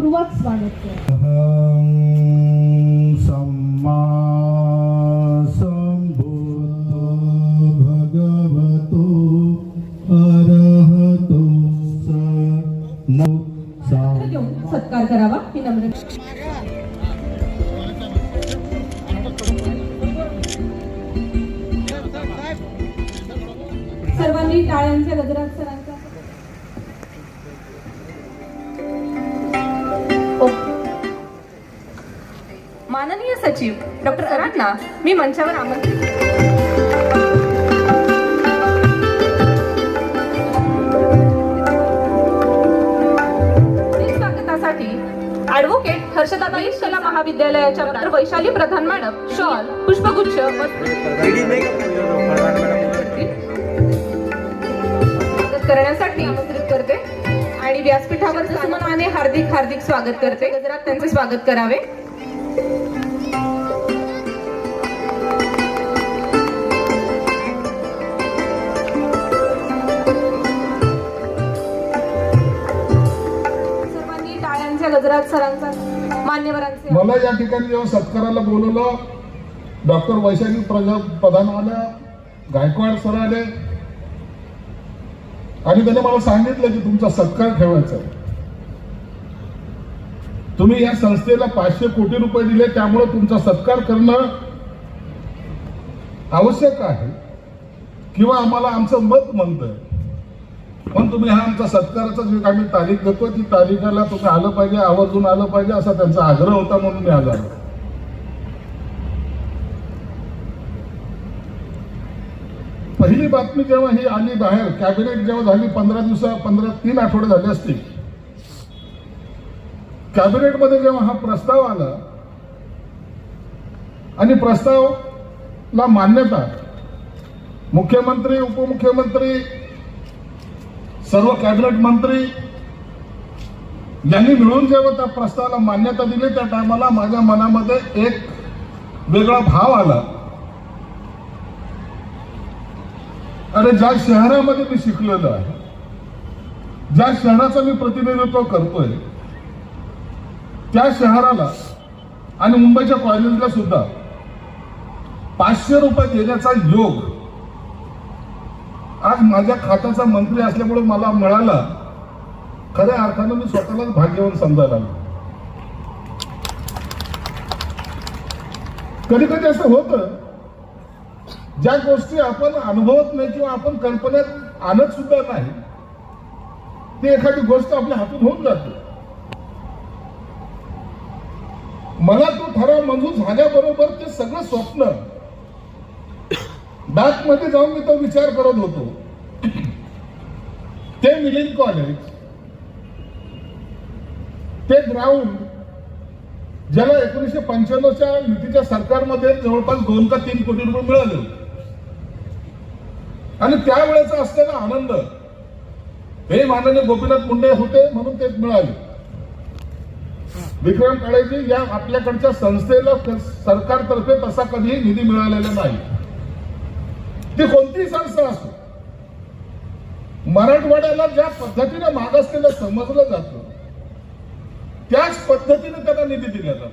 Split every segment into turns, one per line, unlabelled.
आणि पूर्वक स्वागत
माननीय सचिव डॉक्टर सरांना मी मंचावर आमंत्रित स्वागतासाठी ऍडव्होकेट हर्षदाबाई कला महाविद्यालयाच्या doctor Vaishali Pradhan madam shawl पुष्पगुच्छ करण्यासाठी आमंत्रित करते. आणि व्यासपीठावर सन्मानाने हार्दिक हार्दिक स्वागत करते. गजरात त्यांचे स्वागत करावे. टाळ्यांच्या सरांचा मान्यवरांचे.
मला या ठिकाणी जेव्हा सत्काराला बोलवलं. डॉक्टर वैशाली प्रजा प्रधान आल्या. गायकवाड सर आले. आणि त्याने मला सांगितलं की तुमचा सत्कार ठेवायचा तुम्ही या संस्थेला पाचशे कोटी रुपये दिले त्यामुळे तुमचा सत्कार करणं आवश्यक आहे. किंवा आम्हाला आमचं मत म्हणतंय. पण तुम्ही हा आमचा सत्काराचा जे आम्ही तारीख देतो ती तारीखाला तुम्ही आलं पाहिजे आवर्जून आलं पाहिजे असा त्यांचा आग्रह होता म्हणून मी आलो. पहिली बातमी जेव्हा ही आली बाहेर कॅबिनेट जेव्हा झाली पंधरा दिवसा पंधरा तीन आठवडे झाले असतील. कॅबिनेटमध्ये जेव्हा हा प्रस्ताव आला आणि प्रस्तावला मान्यता मुख्यमंत्री उपमुख्यमंत्री सर्व कॅबिनेट मंत्री यांनी मिळून जेव्हा त्या प्रस्तावाला मान्यता दिली त्या टायमाला माझ्या मनामध्ये एक वेगळा भाव आला. अरे ज्या शहरामध्ये मी शिकलेलो आहे ज्या शहराचं मी प्रतिनिधित्व करतोय त्या शहराला आणि मुंबईच्या कॉलेजला सुद्धा पाचशे रुपये देण्याचा योग आज माझ्या खात्याचा मंत्री असल्यामुळे मला मिळाला. खऱ्या अर्थानं मी स्वतःलाच भाग्यवान समजायला लागलो. कधी कधी असं होतं ज्या गोष्टी आपण अनुभवत नाही किंवा आपण कल्पनेत आणत सुद्धा नाही ती एखादी गोष्ट आपल्या हातून होऊन जाते. मला तो ठराव मंजूर झाल्याबरोबर ते सगळं स्वप्न मध्ये जाऊन मी तो विचार करत होतो. ते मिलिंद कॉलेज ते ग्राउंड ज्याला एकोणीसशे पंच्याण्णवच्या युतीच्या सरकारमध्ये जवळपास दोन का तीन कोटी रुपये मिळाले. आणि त्यावेळेचा असलेला आनंद हे माननीय गोपीनाथ मुंडे होते म्हणून ते मिळाले. विक्रम काळेजी या आपल्याकडच्या संस्थेला सरकारतर्फे तसा कधीही निधी मिळालेला नाही. ती कोणतीही संस्था असो. मराठवाड्याला ज्या पद्धतीने मागासलेलं समजलं जातं. त्याच पद्धतीने त्यांना निधी दिला जातो.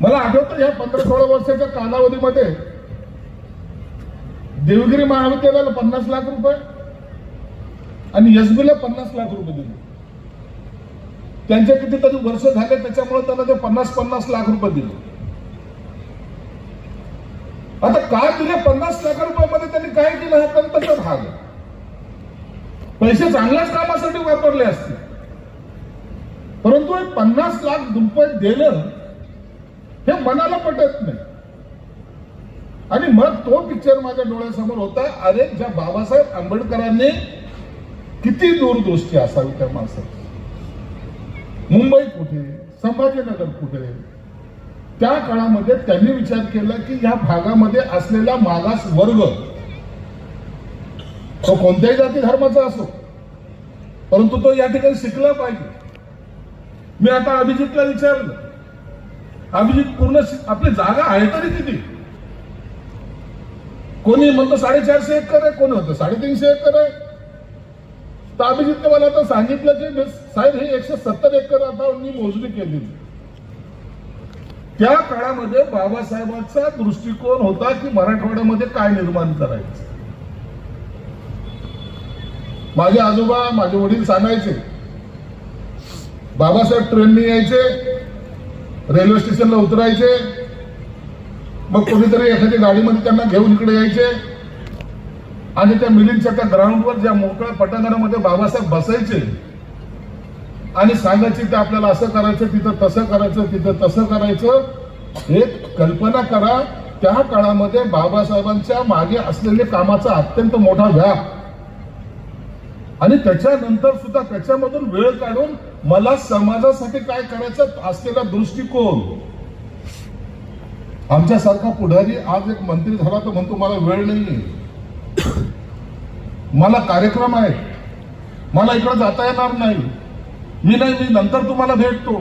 मला आठवतं या पंधरा सोळा वर्षाच्या कालावधीमध्ये देवगिरी महाविद्यालयाला पन्नास लाख रुपये आणि एसबीला पन्नास लाख रुपये दिले. त्यांचे कितीतरी वर्ष झाले त्याच्यामुळे त्यांना ते पन्नास पन्नास लाख रुपये दिले. आता काय दिले पन्नास लाख रुपयामध्ये त्यांनी काय केलं हा तंत्रचा भाग पैसे चांगल्याच कामासाठी वापरले असते परंतु हे पन्नास लाख रुपये दिलं हे मनाला पटत नाही. आणि मग तो पिक्चर माझ्या डोळ्यासमोर होता अरे ज्या बाबासाहेब आंबेडकरांनी किती दूरदृष्टी असावी त्या माणसाची. मुंबई कुठे? संभाजीनगर कुठे? त्या काळामध्ये त्यांनी विचार केला की या भागामध्ये असलेला मागास वर्ग तो कोणत्याही जाती धर्माचा असो परंतु तो या ठिकाणी शिकला पाहिजे. मी आता अभिजितला विचारलं. अभिजित पूर्ण आपली जागा आहे तरी किती? कोणी म्हणतो साडेचारशे एकर आहे कोणी म्हणतो साडेतीनशे एकर आहे? तर अभिजितने मला आता सांगितलं की साहेब हे एकशे सत्तर एकर आता मी मोजणी केली त्या काळामध्ये बाबासाहेबांचा दृष्टिकोन होता की मराठवाड्यामध्ये काय निर्माण करायचं? माझे आजोबा माझे वडील सांगायचे बाबासाहेब ट्रेनने यायचे रेल्वे स्टेशनला उतरायचे मग कोणीतरी एखाद्या गाडीमध्ये त्यांना घेऊन इकडे यायचे आणि त्या मिलिंदच्या त्या ग्राउंडवर ज्या मोकळ्या पटांगणामध्ये बाबासाहेब बसायचे आणि सांगायचे ते आपल्याला असं करायचं तिथं तसं करायचं तिथं तसं करायचं हे कल्पना करा. त्या काळामध्ये बाबासाहेबांच्या मागे असलेले कामाचा अत्यंत मोठा व्याप. आणि त्याच्यानंतर सुद्धा त्याच्यामधून वेळ काढून मला समाजासाठी काय करायचं असलेला दृष्टिकोन. आमच्यासारखा पुढारी आज एक मंत्री झाला तर म्हणतो मला वेळ नाहीये. मला कार्यक्रम आहे मला इकडे जाता येणार नाही. मी नाही मी नंतर तुम्हाला भेटतो.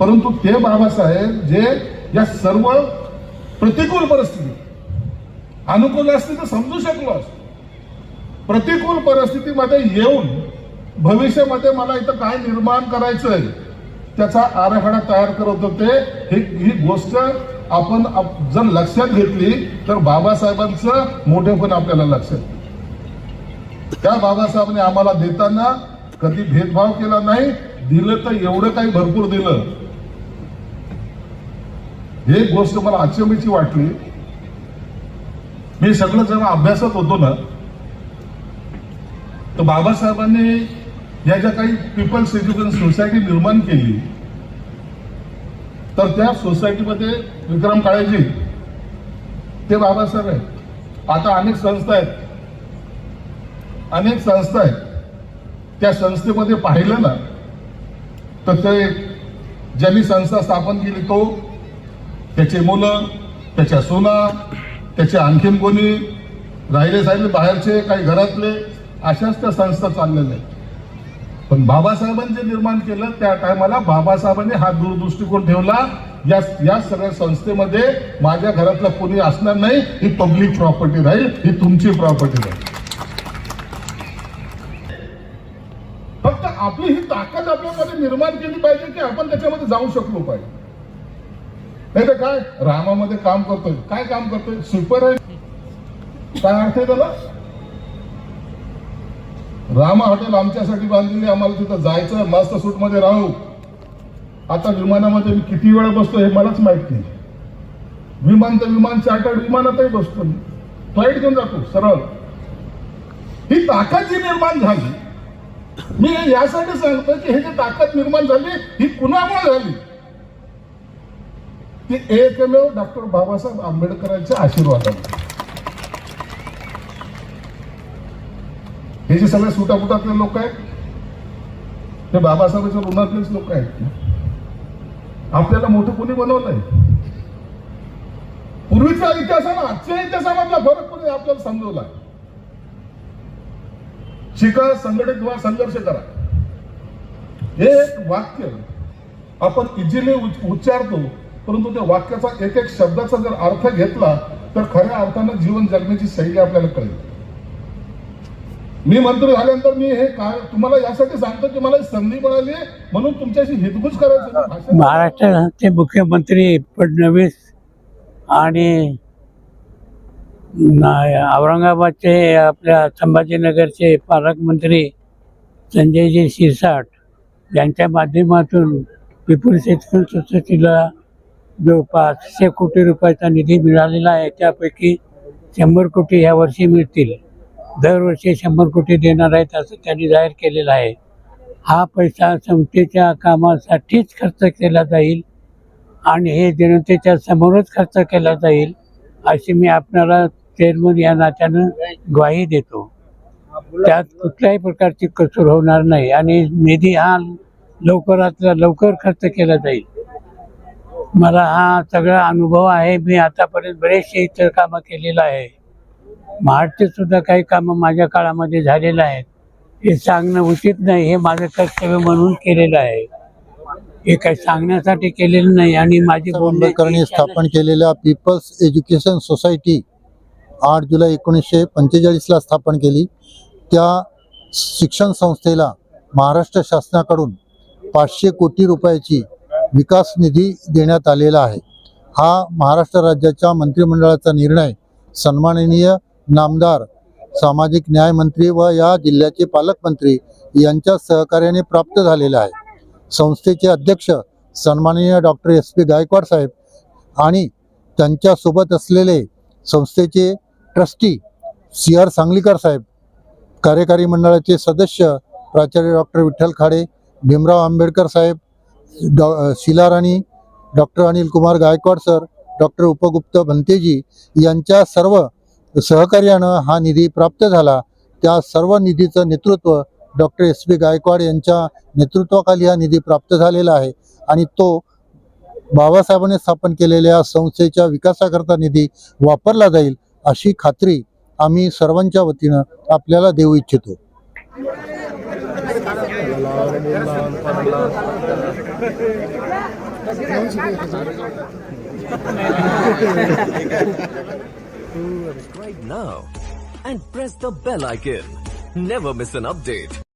परंतु ते बाबासाहेब जे या सर्व प्रतिकूल परिस्थिती अनुकूल असते तर समजू शकलो असतो. प्रतिकूल परिस्थितीमध्ये येऊन भविष्यामध्ये मला इथं काय निर्माण करायचंय त्याचा आराखडा तयार करत होते. ही ही गोष्ट आपण जर लक्षात घेतली तर बाबासाहेबांचं मोठेपण आपल्याला लक्षात त्या बाबासाहेबांनी आम्हाला देताना कधी भेदभाव केला नाही दिलं तर एवढं काही भरपूर दिलं. हे गोष्ट मला अचंबीची वाटली. मी सगळं जेव्हा अभ्यासात होतो ना तर बाबासाहेबांनी या ज्या काही पीपल्स एज्युकेशन सोसायटी निर्माण केली तर त्या सोसायटीमध्ये विक्रम काळेजी ते बाबासाहेब आहेत. आता अनेक संस्था आहेत. अनेक संस्था आहेत. त्या संस्थेमध्ये पाहिलं ना तर ते ज्यांनी संस्था स्थापन केली तो त्याचे मुलं त्याच्या सुना त्याचे आणखीन कोणी राहिले साहिले बाहेरचे काही घरातले अशाच त्या संस्था चाललेल्या आहेत. पण बाबासाहेबांनी जे निर्माण केलं त्या टायमाला बाबासाहेबांनी हा दूरदृष्टिकोन ठेवला या या सगळ्या संस्थेमध्ये माझ्या घरातलं कोणी असणार नाही ही पब्लिक प्रॉपर्टी राहील ही तुमची प्रॉपर्टी राहील. आपली ही ताकद आपल्यामध्ये निर्माण केली पाहिजे की आपण त्याच्यामध्ये जाऊ शकलो पाहिजे. नाही तर काय? रामामध्ये काम करतोय. काय काम करतोय? सुपर आहे. काय अर्थ आहे त्याला? रामा हॉटेल आमच्यासाठी बांधलेली आम्हाला तिथं जायचं मस्त सूटमध्ये राहू. आता विमानामध्ये मी किती वेळा बसतो हे मलाच माहीत नाही. विमान तर विमान चार्टर्ड विमानातही बसतो मी. फ्लाईट घेऊन जातो सरळ. ही ताकद जी निर्माण झाली मी यासाठी सांगतो की हे जी ताकद निर्माण झाली ही कुणामुळे झाली? ती एकमेव डॉक्टर बाबासाहेब आंबेडकरांच्या आशीर्वादाने हे जे सगळे सुटापुटातले लोक आहेत ते बाबासाहेबांच्या ऋणातलेच लोक आहेत. आपल्याला मोठं कोणी बनवलंय? पूर्वीचा इतिहास आणि आजच्या इतिहासामधला फरक कोणी आपल्याला समजवला शिका संघटित व्हा संघर्ष करा. हे एक वाक्य आपण इझिली उच्चारतो परंतु त्या वाक्याचा एक एक शब्दाचा जर अर्थ घेतला तर खऱ्या अर्थानं जीवन जगण्याची शैली आपल्याला कळेल. मी मंत्री झाल्यानंतर मी हे काय तुम्हाला यासाठी सांगतो की मला संधी मिळाली म्हणून तुमच्याशी हितगुज करायचं
महाराष्ट्राचे मुख्यमंत्री फडणवीस आणि ना- औरंगाबादचे आपल्या संभाजीनगरचे पालकमंत्री संजयजी शिरसाट यांच्या माध्यमातून पिपुल एज्युकेशन सोसायटीला जो पाचशे कोटी रुपयाचा निधी मिळालेला आहे. त्यापैकी शंभर कोटी ह्या वर्षी मिळतील. दरवर्षी शंभर कोटी देणार आहेत असं त्यांनी जाहीर केलेलं आहे. हा पैसा संस्थेच्या कामासाठीच खर्च केला जाईल आणि हे जनतेच्या समोरच खर्च केला जाईल अशी मी आपणाला चेअरमन या नात्यानं ग्वाही देतो. त्यात कुठल्याही प्रकारची कसूर होणार नाही आणि निधी हा लवकरात लवकर खर्च केला जाईल. मला हा सगळा अनुभव आहे. मी आतापर्यंत बरेचसे इतर कामं केलेलं आहे. महाडचे सुद्धा काही कामं माझ्या काळामध्ये झालेलं आहेत. हे सांगणं उचित नाही. हे माझं कर्तव्य म्हणून केलेलं आहे. हे काही सांगण्यासाठी केलेलं नाही आणि माझी
बाबासाहेब स्थापन केलेल्या पीपल्स एज्युकेशन सोसायटी आठ जुलै एकोणीसशे पंचेचाळीसला स्थापन केली. त्या शिक्षण संस्थेला महाराष्ट्र शासनाकडून पाचशे कोटी रुपयाची विकास निधी देण्यात आलेला आहे. हा महाराष्ट्र राज्याच्या मंत्रिमंडळाचा निर्णय सन्माननीय नामदार सामाजिक न्याय मंत्री व या जिल्ह्याचे पालकमंत्री यांच्या सहकार्याने प्राप्त झालेला आहे. संस्थेचे अध्यक्ष सन्माननीय डॉक्टर एस पी गायकवाड साहेब आणि त्यांच्यासोबत असलेले संस्थेचे ट्रस्टी सी आर सांगलीकर साहेब कार्यकारी मंडळाचे सदस्य प्राचार्य डॉक्टर विठ्ठल खाडे भीमराव आंबेडकर साहेब डॉ Shila Rani doctor Anil Kumar Gaikwad sir doctor Upagupta भंतेजी यांच्या सर्व सहकार्यानं हा निधी प्राप्त झाला. त्या सर्व निधीचं नेतृत्व डॉक्टर एस पी गायकवाड यांच्या नेतृत्वाखाली हा निधी प्राप्त झालेला आहे आणि तो बाबासाहेबांनी स्थापन केलेल्या संस्थेच्या विकासाकरता निधी वापरला जाईल. अशी खात्री आम्ही सर्वांच्या वतीनं आपल्याला देऊ इच्छितो
Right now and press the bell icon. Never miss an update.